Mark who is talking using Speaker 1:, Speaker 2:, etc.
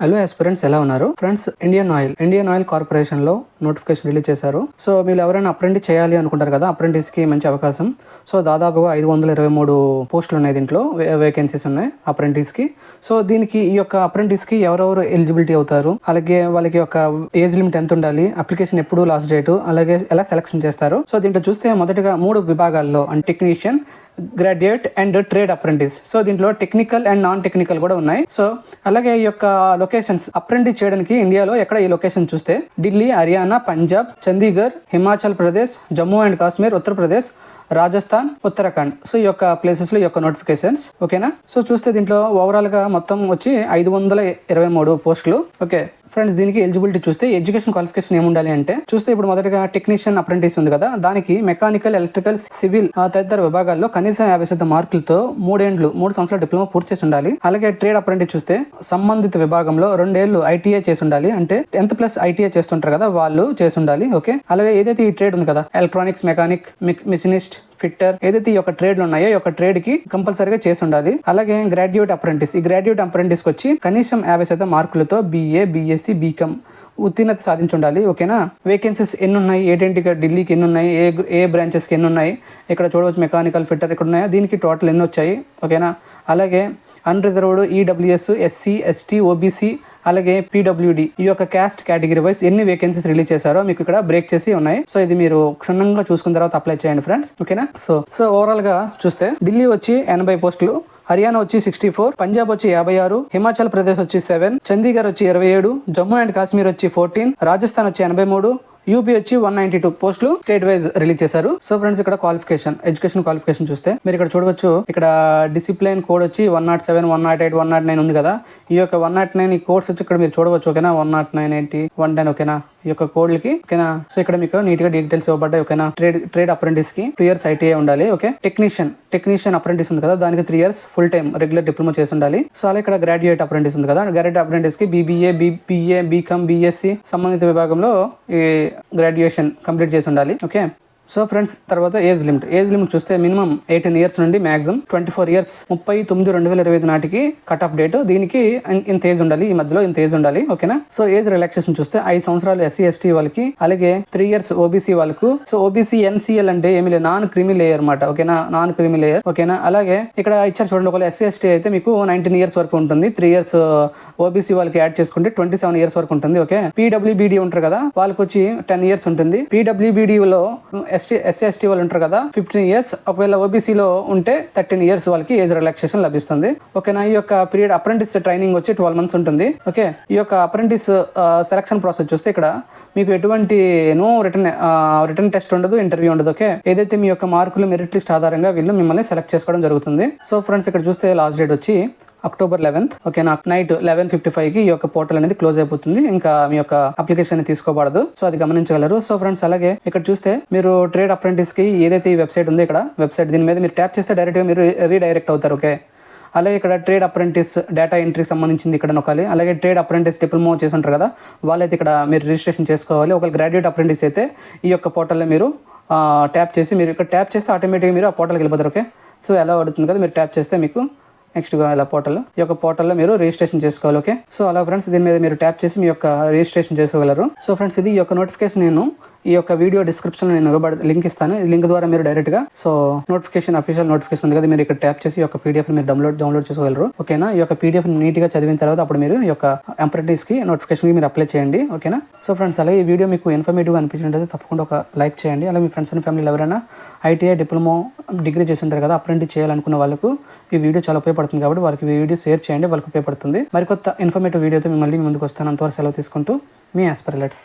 Speaker 1: Hello aspirants ఎలా ఉన్నారు? Friends Indian oil Indian oil కార్పొరేషన్లో నోటిఫికేషన్ రిలీజ్ చేశారు. సో మీరు ఎవరైనా అప్రెంటిస్ చేయాలి అనుకుంటారు కదా అప్రెంటిస్కి మంచి అవకాశం. సో దాదాపుగా ఐదు వందల ఇరవై మూడు పోస్టులు ఉన్నాయి దీంట్లో వేకెన్సీస్ ఉన్నాయి అప్రెంటిస్కి సో దీనికి ఈ యొక్క అప్రెంటిస్కి ఎవరెవరు ఎలిజిబిలిటీ అవుతారు? అలాగే వాళ్ళకి యొక్క ఏజ్ లిమిట్ ఎంత ఉండాలి? అప్లికేషన్ ఎప్పుడు లాస్ట్ డేట్ అలాగే ఎలా సెలక్షన్ చేస్తారు? సో దీంట్లో చూస్తే మొదటగా మూడు విభాగాల్లో అంటే technician graduate and trade apprentice so దీంట్లో టెక్నికల్ అండ్ నాన్ టెక్నికల్ కూడా ఉన్నాయి. సో అలాగే ఈ యొక్క లొకేషన్స్ అప్రెంటిస్ చేయడానికి ఇండియాలో ఎక్కడ ఈ లొకేషన్ చూస్తే ఢిల్లీ హర్యానా పంజాబ్ చండీగఢ్ హిమాచల్ ప్రదేశ్ జమ్మూ అండ్ కాశ్మీర్ ఉత్తరప్రదేశ్ రాజస్థాన్ ఉత్తరాఖండ్. సో ఈ యొక్క ప్లేసెస్లో యొక్క నోటిఫికేషన్స్ ఓకేనా సో చూస్తే దీంట్లో ఓవరాల్గా మొత్తం వచ్చి ఐదు వందల ఇరవై మూడు పోస్టులు ఓకే ఫ్రెండ్స్ దీనికి ఎలిజిబిలిటీ చూస్తే ఎడ్యుకేషన్ క్వాలిఫికేషన్ ఏముండాలి అంటే చూస్తే ఇప్పుడు మొదటగా టెక్నీషియన్ అప్రెంటిస్ ఉంది కదా దానికి మెకానికల్ ఎలక్ట్రికల్ సివిల్ తదితర విభాగాల్లో కనీసం యాభై శాతం మార్కులతో మూడేండ్లు మూడు సంవత్సరాల డిప్లొమా పూర్తి చేసి ఉండాలి. అలాగే ట్రేడ్ అప్రెంటిస్ చూస్తే సంబంధిత విభాగంలో రెండేళ్ళు ఐటీఐ చేసి ఉండాలి. అంటే టెన్త్ ప్లస్ ఐటీఐ చేస్తుంటారు కదా వాళ్ళు చేసి ఉండాలి ఓకే అలాగే ఏదైతే ఈ ట్రేడ్ ఉంది కదా ఎలక్ట్రానిక్స్ మెకానిక్ మిషనిస్ట్ ఫిట్టర్ ఏదైతే ఈ యొక్క ట్రేడ్లు ఉన్నాయో ఈ యొక్క ట్రేడ్కి కంపల్సరీగా చేసి ఉండాలి. అలాగే గ్రాడ్యుయేట్ అప్రెంటిస్ ఈ గ్రాడ్యుయేట్ అప్రెంటిస్ వచ్చి కనీసం యాభై శాతం మార్కులతో బీఏ బీఎస్సీ బీకామ్ ఉత్తీర్ణత సాధించి ఉండాలి ఓకేనా వేకెన్సీస్ ఎన్ని ఉన్నాయి ఏంటంటే ఢిల్లీకి ఎన్ని ఉన్నాయి ఏ ఏ బ్రాంచెస్కి ఎన్ని ఉన్నాయి ఇక్కడ చూడవచ్చు మెకానికల్ ఫిట్టర్ ఇక్కడ ఉన్నాయా దీనికి టోటల్ ఎన్ని వచ్చాయి? ఓకేనా? అలాగే unreserved EWS SC ST OBC అలాగే పీడబ్ల్యూడి ఈ యొక్క క్యాస్ట్ కేటగిరీ వైస్ ఎన్ని వేకెన్సీస్ రిలీజ్ చేశారో మీకు ఇక్కడ బ్రేక్ చేసి ఉన్నాయి. సో ఇది మీరు క్షుణ్ణంగా చూసుకున్న తర్వాత అప్లై చేయండి ఫ్రెండ్స్ ఓకేనా సో సో ఓవరాల్గా చూస్తే ఢిల్లీ వచ్చి ఎనభై పోస్టులు హర్యానా వచ్చి సిక్స్టీ ఫోర్ పంజాబ్ వచ్చి యాభై ఆరు హిమాచల్ ప్రదేశ్ వచ్చి సెవెన్ చండీగఢ్ వచ్చి ఇరవై ఏడు జమ్మూ అండ్ కాశ్మీర్ వచ్చి ఫోర్టీన్ రాజస్థాన్ వచ్చి ఎనభై మూడు యూపీ వచ్చి వన్ నైన్టీ టూ పోస్టులు స్టేట్ వైజ్ రిలీజ్ చేశారు. సో ఫ్రెండ్స్ ఇక్కడ క్వాలిఫికేషన్ ఎడ్యుకేషన్ క్వాలిఫికేషన్ చూస్తే మీరు ఇక్కడ చూడవచ్చు ఇక్కడ డిసిప్లైన్ కోడ్ వచ్చి one nought seven one nought eight one nought nine ఉంది కదా. ఈ యొక్క వన్ నాట్ నైన్ ఈ కోర్స్ వచ్చి ఇక్కడ మీరు చూడవచ్చు ఓకేనా? వన్ నాట్ నైన్ ఏంటి వన్ టెన్ ఓకేనా? ఈ యొక్క కోడ్లకి ఓకేనా సో ఇక్కడ మీకు నీట్గా డీటెయిల్స్ ఇవ్వబడ్డాయి ఓకేనా ట్రేడ్ ట్రేడ్ అప్రెంటిస్కి టూ ఇయర్స్ ఐటీఐ ఉండాలి ఓకే టెక్నీషియన్ టెక్నీషియన్ అప్రెంటిస్ ఉంది కదా దానికి three years full time regular diploma చేసి ఉండాలి. సో అలా ఇక్కడ గ్రాడ్యుయేట్ అప్రెంటిస్ ఉంది కదా గ్రాడ్యుయేట్ అప్రెంటిస్కి బీబీఏ బీబీఏ బీకామ్ బీఎస్సీ సంబంధిత విభాగంలో ఈ గ్రాడ్యుయేషన్ కంప్లీట్ చేసి ఉండాలి ఓకే సో ఫ్రెండ్స్ తర్వాత ఏజ్ లిమిట్ ఏజ్ లిమిట్ చూస్తే మినిమం ఎయిటీన్ ఇయర్స్ నుండి మాక్సిమం ట్వంటీ ఫోర్ ఇయర్స్ ముప్పై తొమ్మిది రెండు వేల ఇరవై ఐదు నాటికి కట్ ఆఫ్ డేట్ దీనికి ఇంత ఏజ్ ఉండాలి ఈ మధ్యలో ఇంత ఏజ్ ఉండాలి ఓకేనా సో ఏజ్ రిలాక్సేషన్ చూస్తే ఐదు సంవత్సరాలు ఎస్సీ ఎస్టీ వాళ్ళకి అలాగే త్రీ ఇయర్స్ ఓబీసీ వాళ్ళకు. సో ఓబీసీ ఎన్సీఎల్ అంటే ఏమి లేదు నాన్ క్రిమి లేయర్ అనమాట ఓకేనా నాన్ క్రిమి లేయర్ ఓకేనా అలాగే ఇక్కడ ఇచ్చారు చూడండి ఒకవేళ ఎస్సీ ఎస్టీ అయితే మీకు నైన్టీన్ ఇయర్స్ వరకు ఉంటుంది. త్రీ ఇయర్స్ ఓబీసీ వాళ్ళకి యాడ్ చేసుకుంటే ట్వంటీ సెవెన్ ఇయర్స్ వరకు ఉంటుంది ఓకే పీడబ్ల్యూబీడీ ఉంటారు కదా వాళ్ళకి వచ్చి టెన్ ఇయర్స్ ఉంటుంది పీడబ్ల్యూబీడీలో ఎస్టీ ఎస్సీ ఎస్టీ వాళ్ళు ఉంటారు కదా ఫిఫ్టీన్ ఇయర్స్ ఒకవేళ ఓబీసీలో ఉంటే థర్టీన్ ఇయర్స్ వాళ్ళకి ఏజ్ రిలాక్సేషన్ లభిస్తుంది. ఓకేనా? ఈ యొక్క పీరియడ్ అప్రెంటిస్ ట్రైనింగ్ వచ్చి ట్వెల్వ్ మంత్స్ ఉంటుంది. ఓకే? ఈ యొక్క అప్రెంటిస్ సెలక్షన్ ప్రాసెస్ చూస్తే ఇక్కడ మీకు ఎటువంటి నో రిటర్న్ రిటర్న్ టెస్ట్ ఉండదు ఇంటర్వ్యూ ఉండదు. ఓకే? ఏదైతే మీ యొక్క మార్కులు మెరిట్ లిస్ట్ ఆధారంగా వీళ్ళు మిమ్మల్ని సెలెక్ట్ చేసుకోవడం జరుగుతుంది. సో ఫ్రెండ్స్ ఇక్కడ చూస్తే లాస్ట్ డేట్ వచ్చి అక్టోబర్ లెవెన్త్ ఓకే నా నైట్ లెవెన్ ఫిఫ్టీ ఫైవ్కి ఈ యొక్క పోర్టల్ అనేది క్లోజ్ అయిపోతుంది. ఇంకా మీ యొక్క అప్లికేషన్ తీసుకోబడదు సో అది గమనించగలరు. సో ఫ్రెండ్స్ అలాగే ఇక్కడ చూస్తే మీరు ట్రేడ్ అప్రెంటిస్కి ఏదైతే ఈ వెబ్సైట్ ఉందో ఇక్కడ వెబ్సైట్ దీని మీద మీరు ట్యాప్ చేస్తే డైరెక్ట్గా మీరు రీడైరెక్ట్ అవుతారు. ఓకే అలాగే ఇక్కడ ట్రేడ్ అప్రెంటిస్ డేటా ఎంట్రీకి సంబంధించింది ఇక్కడ నొక్కాలి. అలాగే ట్రేడ్ అప్రెంటిస్ డిప్లొమా చేసి ఉంటారు కదా వాళ్ళైతే ఇక్కడ మీరు రిజిస్ట్రేషన్ చేసుకోవాలి. ఒక గ్రాడ్యుయేట్ అప్రెంటిస్ అయితే ఈ యొక్క పోర్టల్లో మీరు ట్యాప్ చేసి మీరు ఇక్కడ ట్యాప్ చేస్తే ఆటోమేటిక్గా మీరు ఆ పోర్టల్కి వెళ్ళిపోతారు. ఓకే సో ఎలా పడుతుంది కదా మీరు ట్యాప్ చేస్తే మీకు నెక్స్ట్గా ఇలా పోర్టల్ ఈ యొక్క పోర్టల్లో మీరు రిజిస్ట్రేషన్ చేసుకోవాలి ఓకే? సో అలా ఫ్రెండ్స్ దీని మీద మీరు ట్యాప్ చేసి మీ యొక్క రిజిస్ట్రేషన్ చేసుకోగలరు. సో ఫ్రెండ్స్ ఇది ఈ యొక్క నోటిఫికేషన్ నేను ఈ యొక్క వీడియో డిస్క్రిప్షన్ నేను ఇవ్వబడి లింక్ ఇస్తాను. ఈ లింక్ ద్వారా మీరు డైరెక్ట్గా సో నోటిఫికేషన్ అఫీషియల్ నోటిఫికేషన్ ఉంది కదా మీరు ఇక్కడ ట్యాప్ చేసి ఈ యొక్క పీడిఎఫ్ మీరు డౌన్లోడ్ డౌన్లోడ్ చేసుకోగలరు. ఓకేనా ఈ యొక్క పీడిఎఫ్ నీట్గా చదివిన తర్వాత అప్పుడు మీరు ఈ యొక్క అప్రెంటిస్కి నోటిఫికేషన్కి మీరు అప్లై చేయండి. ఓకేనా సో ఫ్రెండ్స్ అలాగే ఈ వీడియో మీకు ఇన్ఫర్మేటివ్ అనిపించినట్లయితే తప్పకుండా ఒక లైక్ చేయండి. అలాగే మీ ఫ్రెండ్స్ అండ్ ఫ్యామిలీ ఎవరైనా ఐటీఐ డిప్లొమా డిగ్రీ చేసి ఉంటారు కదా అప్రెంటిస్ చేయాలనుకున్న వాళ్ళకు ఈ వీడియో చాలా ఉపయోగపడుతుంది కాబట్టి వాళ్ళకి ఈ వీడియో షేర్ చేయండి వాళ్ళకి ఉపయోగపడుతుంది. మరికొత్త ఇన్ఫర్మేటివ్ వీడియోతో మిమ్మల్ని ముందుకు వస్తాను. అంతవరకు సెలవు తీసుకుంటూ మీ ఆస్పరిలెట్స్